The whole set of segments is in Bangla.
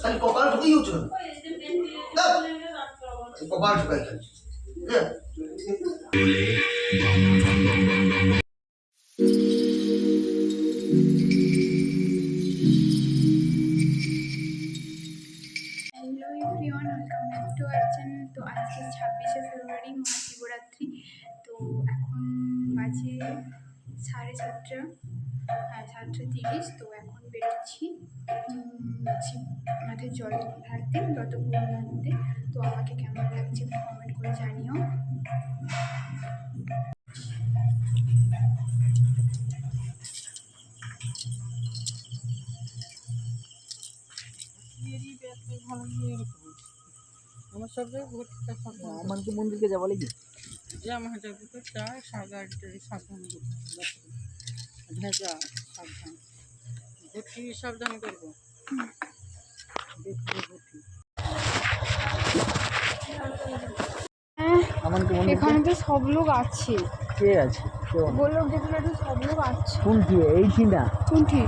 খালি কপাল ঢুকেই হচ্ছে না। কপাল ঢুকাই তো আজকে ছাব্বিশে ফেব্রুয়ারি তো এখন সাড়ে সাতটা হ্যাঁ সাতটা তিরিশ। তো এখন শিব মাঠে জল ঢালতে যতগুলোর মধ্যে তো আমাকে কেমন লাগছে একটু কমেন্ট করে জানিও। আমার সব জায়গায় মন্দিরকে যাব নাকি যাব তো চা সাদা একটা সাবধান ভেজা সাবধান। ভর্তি সাবধান করব। এখানে তো সব লোক আছে। কে আছে। বলল যেগুলো তো সব লোক আছে। কোনটি? এইটি না কোনটি?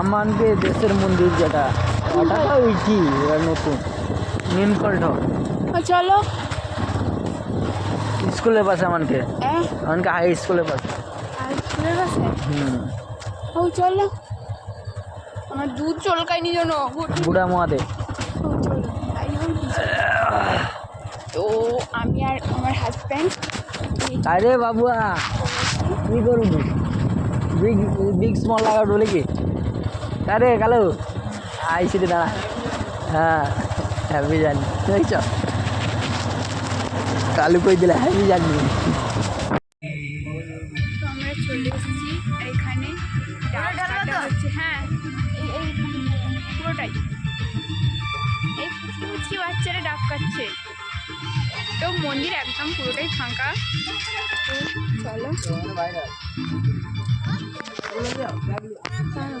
আমানকে দেশের মন্দির যেটা ওটা তো ওইটি এবার নতুন। নীলকণ্ঠ ও চলো। স্কুলের পাশে আমানকে। হ্যাঁ। আমানকে হাই স্কুলের পাশে আর স্কুলের কাছে হুম। ও চলো। আমার দুধ চলকায়নি যেন। বুড়া মহাদেব। তো আমি আর আমার হাজব্যান্ড আরে বাবুয়া কি করবি? বিগ বিগ স্মল লাগা বলে কি? আরে কালো আইসি রে দাঁড়া। হ্যাঁ হ্যাপি জানি দেখছ কালু কই দিলে? হ্যাপি জানি মন্দির একদম পুরোটাই ফাঁকা। তো চলো হ্যাঁ। চলো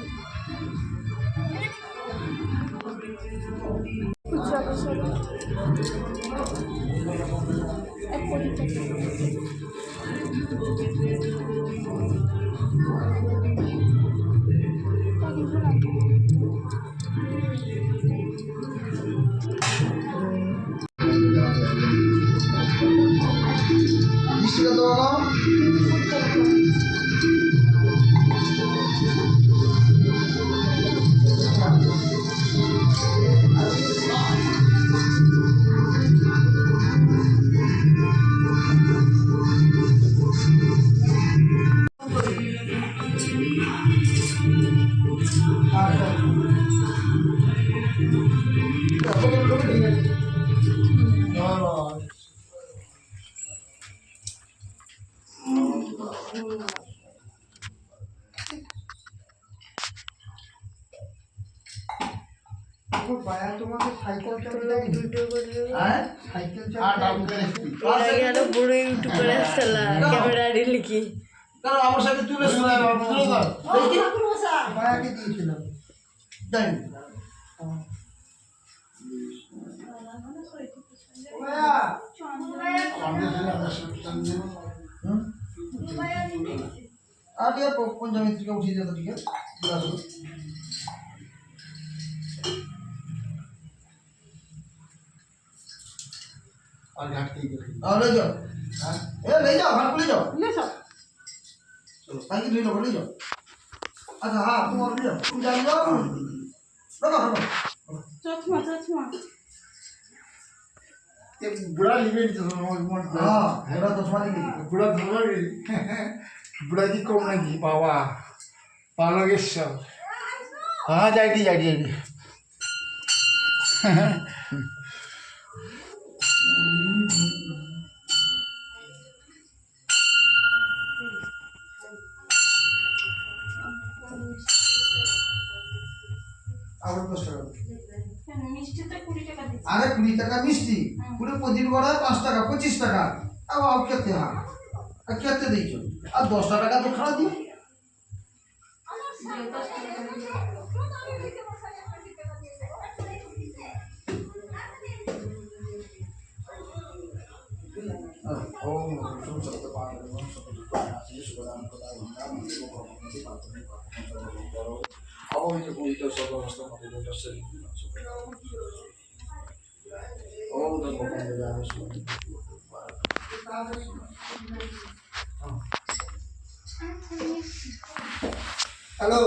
বুড়ো ইউটিউবার আসছিলা ক্যামেরা লিখি কারণ আমার সাথে তুলে শোনায় তুলে দাও মায়াকে দিয়েছিলাম। তাই আর ইয়া পঞ্চায়েত থেকে উঠিয়ে যেত ঠিক আছে আর ঘাটতেই আর যাও। হ্যাঁ। এ যাও ঘাট খুলে যাও। चलो ताकि ले लो ले जाओ अच्छा हाँ तुम और ले जाओ तुम जान लो रखो रखो चौथमा चौथमा ये बुढ़ा लिवे नहीं Mm-hmm. আবার দশ টাকা মিষ্টিতে কুড়ি টাকা দিচ্ছি। আরে কুড়ি টাকা মিষ্টি? কুড়ি প্রদীপ গড়া পাঁচ টাকা পঁচিশ টাকা। আর আর কেতে হ্যাঁ। আর কেতে দিয়েছ। আর দশটা টাকা তো খাওয়া দিও। ওম সম অবহিত ওম নমো ভগবতে বিষ্ণু হ্যালো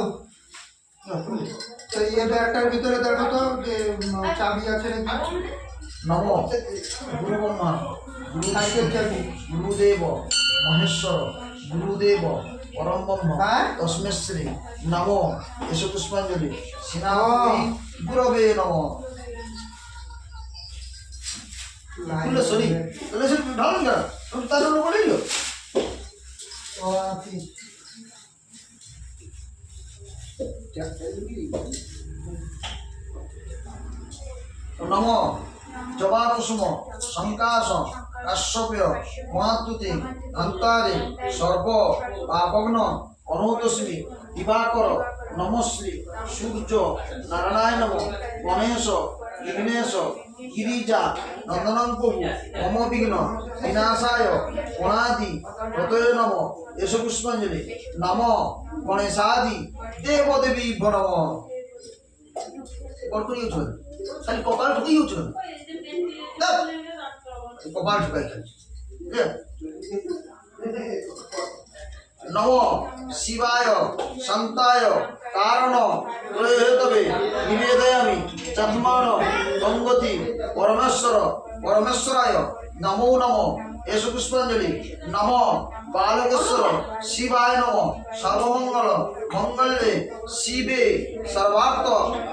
তো এই ব্যাগটার ভিতরে দেখো তো যে চাবি আছে নাকি নম গুরু ব্রহ্মা গুরু গুরুদেব মহেশ্বর গুরুদেব পরম ব্রহ্ম হ্যাঁ? তস্মৈ শ্রী নম। এসো পুষ্পাঞ্জলি গুরবে নম। তাহলে সে না তার জন্য নম জবা কুসুম শঙ্কাশ কাশ্যপ্য মহাতুতি অন্তারে সর্ব পাপগ্ন অনৌতস্মি দিবাকর নমশ্রী সূর্য নারায়ণ গণেশ বিঘ্নেশ গিরিজা নন্দনং প্রভু মম বিঘ্ন বিনাশায় গণাদি প্রতয় নম এস পুষ্পাঞ্জলি। নম গণেশাদি দেবদেবী উঠবে খালি কপাল ঢুকেই উঠবে না কপাল ঢুকাই খালি ঠিক আছে? নম শিবায় শান্তায় কারণ প্রয়োতবে নিবেদয়ামি চাত্মান গঙ্গতি পরমেশ্বর পরমেশ্বরায় নমো নম এসু পুষ্পাঞ্জলি নম বালকেশ্বর শিবায় নম সর্বমঙ্গল মঙ্গলে শিবে সর্বার্থ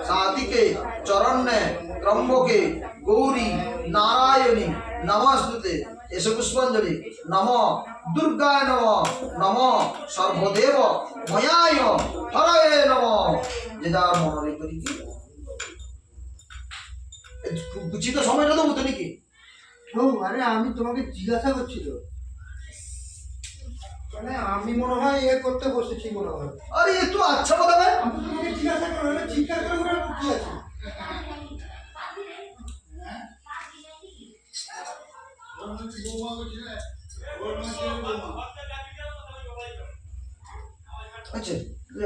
সাধিকে চরণ্যে ত্রম্বকে গৌরী নারায়ণী নমস্তুতে এসো পুষ্পাঞ্জলি। নম দুর্গায় নম নম সর্বদেব ময়ায় হরয়ে নম। যে যার মনে করি কি উচিত সময়টা তো নাকি ও আরে আমি তোমাকে জিজ্ঞাসা করছি তো মানে আমি মনে হয় এ করতে বসেছি মনে হয়। আরে একটু আচ্ছা কথা ভাই আমি তোমাকে জিজ্ঞাসা করো না জিজ্ঞাসা করে করে কি আছে? আচ্ছা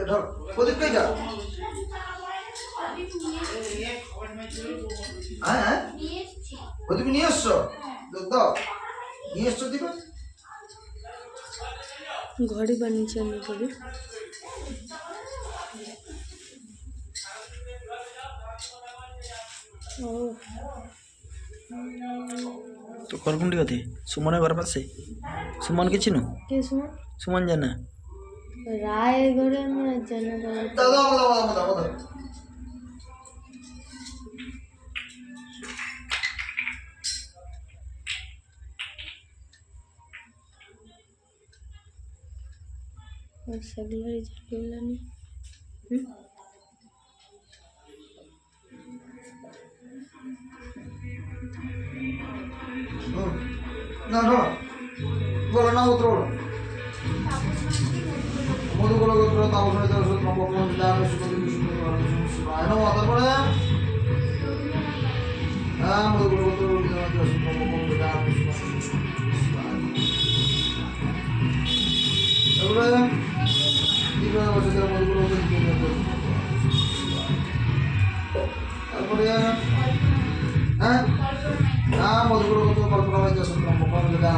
ধর, প্রদীপ কে যা? হ্যাঁ হ্যাঁ? নিয়ে এসছো? দাও। নিয়ে এসছো দিবে ঘরে বানিয়েছে আমি করে ও। তো করকুন্ডি কথা সুমনের ঘর পাশে? সুমনকে চিনো কে সময় সুমন জানা। রায় ঘরে আমার জানা দাও দাও দাও দাও দাও দাও সেগুলোরই নি ধরো। বলো না উত্তর বলো। মধুকুল গোত্র মধুকুল গোত্র সূত্র হ্যাঁ হ্যাঁ? মধুকুল গোত্র কল্পনা সূত্র ভগবান জান সুখদেব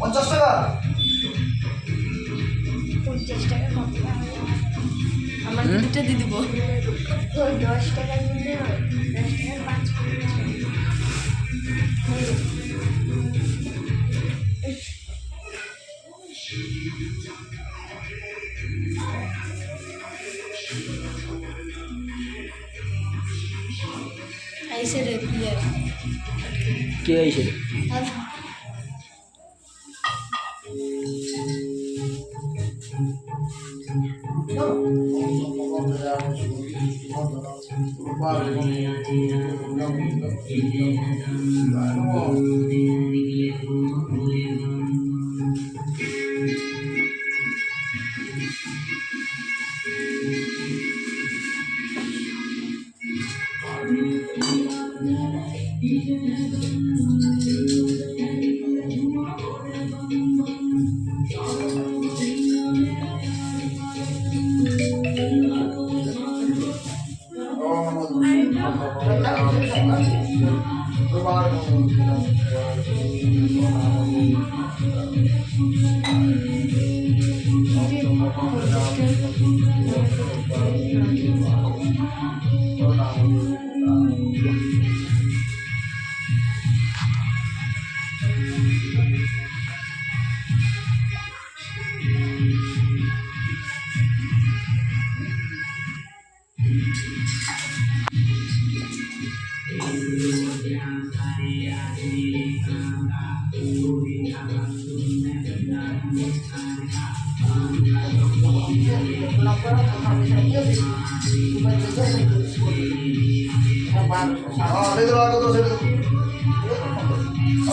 পঞ্চাশ টাকা পঞ্চাশ টাকা কম আমার দুটো দিয়ে দিব ওই দশ টাকার মধ্যে দশ টাকার পাঁচ ऐसे रहती है কে আইছে हाँ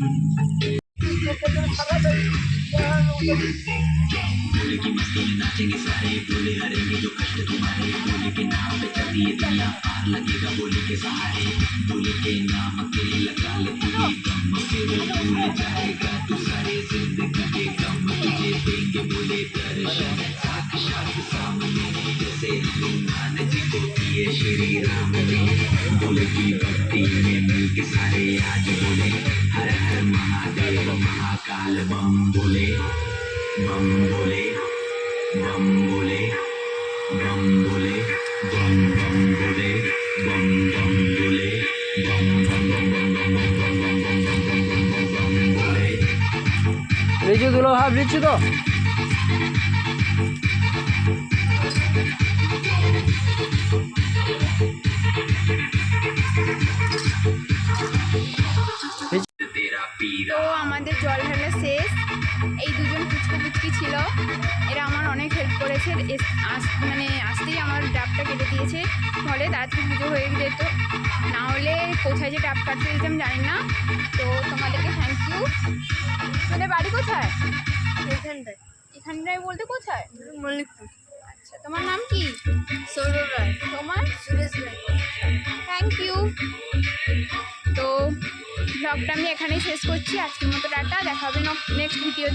Thank you. ये बोले दर्शन साक्षात सामने जैसे हनुमान जी को किए श्री राम ने बोले की भक्ति में मिल के सारे आज बोले हर हर महादेव महाकाल बम बोले बम बोले बम बोले बम बोले बम बम बोले बम बम बोले बम बम बम बम बम লিচু দুলো ভাব দিচ্ছি তো। আমাদের জল ঢালা শেষ। এই দুজন পুচকু পুচকি ছিল। এরা এস- আস- মানে আসতেই আমার ডাবটা কেটে দিয়েছে। ফলে তাড়াতাড়ি পুজো হয়ে যেত না হলে কোথায় যে ডাব কাটতে দিতাম জানি না। তো তোমাদেরকে থ্যাংক ইউ তোমাদের বাড়ি কোথায়? এখানটায়। এখানটায় বলতে কোথায়? মল্লিকপুর। আচ্ছা তোমার নাম কি? সৌরভ রায়। তোমার? সুরেশ রায়। থ্যাংক ইউ তো ব্লগটা আমি এখানেই শেষ করছি। আজকের মতো টাটা। দেখা হবে নেক্সট ভিডিও